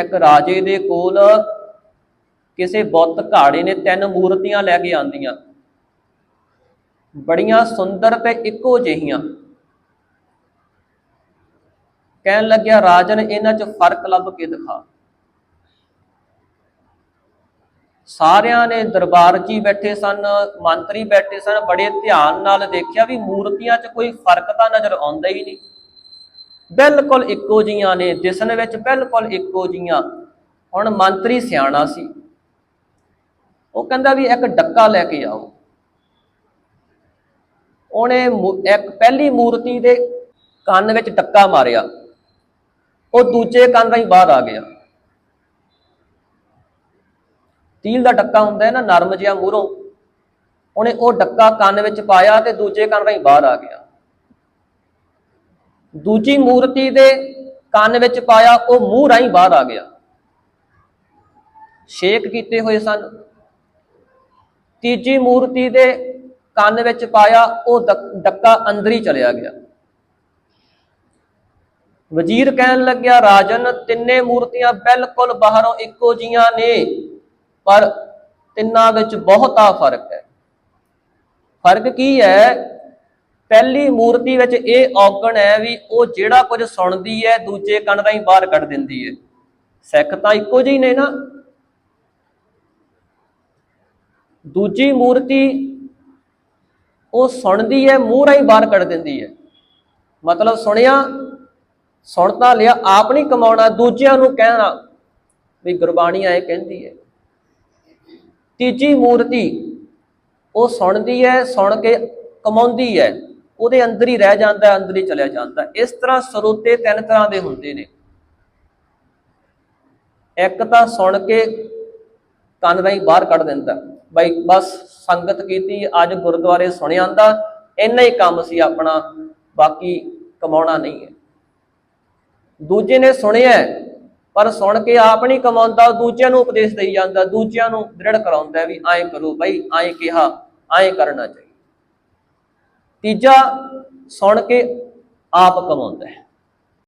ਇੱਕ ਰਾਜੇ ਦੇ ਕੋਲ ਕਿਸੇ ਬੁੱਤ ਘਾੜੇ ਨੇ ਤਿੰਨ ਮੂਰਤੀਆਂ ਲੈ ਕੇ ਆਂਦੀਆਂ। ਬੜੀਆਂ ਸੁੰਦਰ ਤੇ ਇੱਕੋ ਜਿਹੀਆਂ। ਕਹਿਣ ਲੱਗਿਆ, ਰਾਜਨ, ਇਹਨਾਂ 'ਚ ਫ਼ਰਕ ਲੱਭ ਕੇ ਦਿਖਾ। ਸਾਰਿਆਂ ਨੇ ਦਰਬਾਰ 'ਚ ਹੀ ਬੈਠੇ ਸਨ, ਮੰਤਰੀ ਬੈਠੇ ਸਨ, ਬੜੇ ਧਿਆਨ ਨਾਲ ਦੇਖਿਆ ਵੀ ਮੂਰਤੀਆਂ 'ਚ ਕੋਈ ਫ਼ਰਕ ਤਾਂ ਨਜ਼ਰ ਆਉਂਦਾ ਹੀ ਨਹੀਂ। ਬਿਲਕੁਲ ਇੱਕੋ ਜੀਆਂ ਨੇ ਦਿਸਣ ਵਿੱਚ ਬਿਲਕੁਲ ਇੱਕੋ ਜੀਆਂ ਹੁਣ ਮੰਤਰੀ ਸਿਆਣਾ ਸੀ। ਉਹ ਕਹਿੰਦਾ ਵੀ ਇੱਕ ਡੱਕਾ ਲੈ ਕੇ ਆਓ। ਉਹਨੇ ਇੱਕ ਪਹਿਲੀ ਮੂਰਤੀ ਦੇ ਕੰਨ ਵਿੱਚ ਡੱਕਾ ਮਾਰਿਆ। ਉਹ ਦੂਜੇ ਕੰਨ ਰਾਹੀਂ ਬਾਹਰ ਆ ਗਿਆ। ਤੀਲ ਦਾ ਡੱਕਾ ਹੁੰਦਾ ਹੈ ਨਾ, ਨਰਮ ਜਿਹਾ ਮੂਹਰੋਂ। ਉਹਨੇ ਉਹ ਡੱਕਾ ਕੰਨ ਵਿੱਚ ਪਾਇਆ ਤੇ ਦੂਜੇ ਕੰਨ ਰਾਹੀਂ ਬਾਹਰ ਆ ਗਿਆ। ਦੂਜੀ ਮੂਰਤੀ ਦੇ ਕੰਨ ਵਿੱਚ ਪਾਇਆ, ਉਹ ਮੂੰਹ ਰਾਹੀਂ ਬਾਹਰ ਆ ਗਿਆ। ਸ਼ੇਕ ਕੀਤੇ ਹੋਏ ਸਨ। ਤੀਜੀ ਮੂਰਤੀ ਦੇ ਕੰਨ ਵਿੱਚ ਪਾਇਆ, ਉਹ ਡੱਕਾ ਅੰਦਰ ਹੀ ਚਲਿਆ ਗਿਆ। ਵਜ਼ੀਰ ਕਹਿਣ ਲੱਗਿਆ, ਰਾਜਨ, ਤਿੰਨੇ ਮੂਰਤੀਆਂ ਬਿਲਕੁਲ ਬਾਹਰੋਂ ਇੱਕੋ ਜੀਆਂ ਨੇ, ਪਰ ਤਿੰਨਾਂ ਵਿੱਚ ਬਹੁਤਾ ਫ਼ਰਕ ਹੈ। ਫ਼ਰਕ ਕੀ ਹੈ? ਪਹਿਲੀ ਮੂਰਤੀ ਵਿੱਚ ਇਹ ਔਗਣ ਹੈ ਵੀ ਉਹ ਜਿਹੜਾ ਕੁਝ ਸੁਣਦੀ ਹੈ, ਦੂਜੇ ਕੰਨ ਰਾਹੀਂ ਬਾਹਰ ਕੱਢ ਦਿੰਦੀ ਹੈ। ਸਿੱਖ ਤਾਂ ਇੱਕੋ ਜਿਹੇ ਨੇ ਨਾ। ਦੂਜੀ ਮੂਰਤੀ ਉਹ ਸੁਣਦੀ ਹੈ, ਮੂੰਹ ਰਾਹੀਂ ਬਾਹਰ ਕੱਢ ਦਿੰਦੀ ਹੈ। ਮਤਲਬ ਸੁਣਿਆ, ਸੁਣ ਤਾਂ ਲਿਆ, ਆਪ ਨਹੀਂ ਕਮਾਉਣਾ, ਦੂਜਿਆਂ ਨੂੰ ਕਹਿਣਾ ਵੀ ਗੁਰਬਾਣੀ ਐ ਕਹਿੰਦੀ ਹੈ। ਤੀਜੀ ਮੂਰਤੀ ਉਹ ਸੁਣਦੀ ਹੈ, ਸੁਣ ਕੇ ਕਮਾਉਂਦੀ ਹੈ। ਉਹਦੇ ਅੰਦਰ ਹੀ ਰਹਿ ਜਾਂਦਾ, ਅੰਦਰ ਹੀ ਚਲਿਆ ਜਾਂਦਾ। ਇਸ ਤਰ੍ਹਾਂ ਸਰੋਤੇ ਤਿੰਨ ਤਰ੍ਹਾਂ ਦੇ ਹੁੰਦੇ ਨੇ। ਇੱਕ ਤਾਂ ਸੁਣ ਕੇ ਕੰਨ ਰਾਹੀਂ ਬਾਹਰ ਕੱਢ ਦਿੰਦਾ। ਬਾਈ ਬਸ ਸੰਗਤ ਕੀਤੀ, ਅੱਜ ਗੁਰਦੁਆਰੇ ਸੁਣਿਆ ਆਂਦਾ, ਇੰਨਾ ਹੀ ਕੰਮ ਸੀ ਆਪਣਾ, ਬਾਕੀ ਕਮਾਉਣਾ ਨਹੀਂ ਹੈ। ਦੂਜੇ ਨੇ ਸੁਣਿਆ, ਪਰ ਸੁਣ ਕੇ ਆਪ ਨਹੀਂ ਕਮਾਉਂਦਾ, ਦੂਜਿਆਂ ਨੂੰ ਉਪਦੇਸ਼ ਦੇਈ ਜਾਂਦਾ, ਦੂਜਿਆਂ ਨੂੰ ਦ੍ਰਿੜ ਕਰਾਉਂਦਾ ਵੀ ਐਂ ਕਰੋ, ਬਾਈ ਐਂ ਕਿਹਾ, ਐਂ ਕਰਨਾ ਚਾਹੀਦਾ। ਤੀਜਾ ਸੁਣ ਕੇ ਆਪ ਕਮਾਉਂਦਾ ਹੈ।